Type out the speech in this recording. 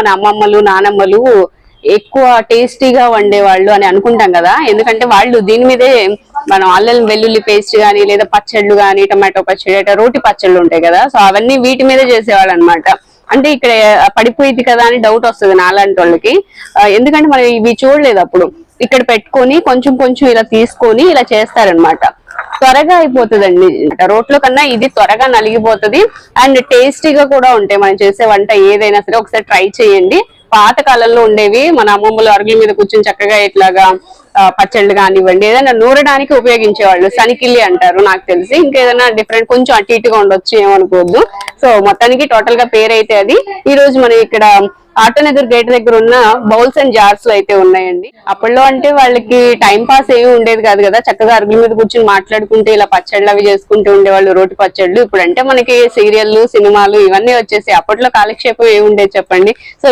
మన అమ్మమ్మలు నానమ్మలు ఎక్కువ టేస్టీగా వండేవాళ్ళు అని అనుకుంటాం కదా. ఎందుకంటే వాళ్ళు దీని మీదే మనం అల్లం వెల్లుల్లి పేస్ట్ గానీ లేదా పచ్చళ్ళు గానీ టమాటో పచ్చడి అట్లా రోటి పచ్చళ్ళు ఉంటాయి కదా. సో అవన్నీ వీటి మీదే చేసేవాళ్ళు అనమాట అంటే ఇక్కడ పడిపోయింది కదా అని డౌట్ వస్తుంది నాలాంటి వాళ్ళకి ఎందుకంటే మనం ఇవి చూడలేదు అప్పుడు. ఇక్కడ పెట్టుకొని కొంచెం కొంచెం ఇలా తీసుకొని ఇలా చేస్తారనమాట. త్వరగా అయిపోతుందండి. రోట్లో కన్నా ఇది త్వరగా నలిగిపోతుంది. అండ్ టేస్టీగా కూడా ఉంటాయి. మనం చేసే వంట ఏదైనా సరే ఒకసారి ట్రై చేయండి. పాత కాలంలో ఉండేవి మన అమ్మమ్మలు అరుగుల మీద కూర్చొని చక్కగా ఇట్లాగా పచ్చళ్ళు కానివ్వండి ఏదైనా నూరడానికి ఉపయోగించేవాళ్ళు. సనికిల్లి అంటారు నాకు తెలిసి. ఇంకేదైనా డిఫరెంట్ కొంచెం అటు ఇటుగా ఉండొచ్చు ఏమనుకోవద్దు. సో మొత్తానికి టోటల్గా పేరైతే అది. ఈ రోజు మనం ఇక్కడ ఆటో దగ్గర గేట్ దగ్గర ఉన్న బౌల్స్ అండ్ జార్స్లో అయితే ఉన్నాయండి. అప్పట్లో అంటే వాళ్ళకి టైం పాస్ ఏమి ఉండేది కాదు కదా. చక్కగా అరుగుల మీద కూర్చొని మాట్లాడుకుంటే ఇలా పచ్చళ్ళు అవి చేసుకుంటూ ఉండేవాళ్ళు రోటి పచ్చళ్ళు. ఇప్పుడు అంటే మనకి సీరియల్లు సినిమాలు ఇవన్నీ వచ్చేసి అప్పట్లో కాలక్షేపం ఏమి ఉండేది చెప్పండి. సో